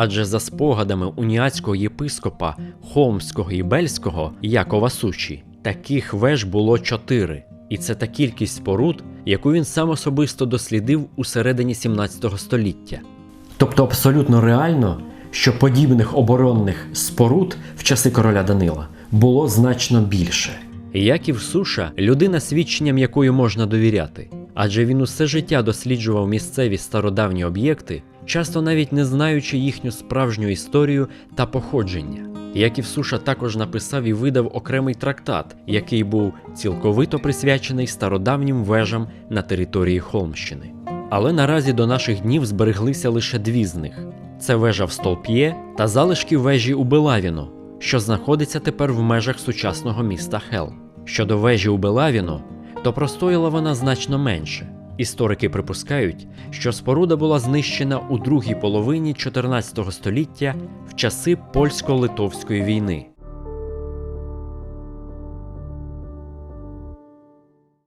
Адже за спогадами уніатського єпископа Холмського і Бельського Якова Сучі, таких веж було чотири, і це та кількість споруд, яку він сам особисто дослідив у середині 17 століття. Тобто абсолютно реально, що подібних оборонних споруд в часи короля Данила було значно більше. Яків Суша людина, свідченням якої можна довіряти, адже він усе життя досліджував місцеві стародавні об'єкти, часто навіть не знаючи їхню справжню історію та походження. Яків Суша також написав і видав окремий трактат, який був цілковито присвячений стародавнім вежам на території Холмщини. Але наразі до наших днів збереглися лише дві з них: це вежа в Столп'є та залишки вежі у Белавіно, що знаходиться тепер в межах сучасного міста Хелм. Щодо вежі у Белавіно, то простояла вона значно менше. Історики припускають, що споруда була знищена у другій половині 14 століття в часи польсько-литовської війни.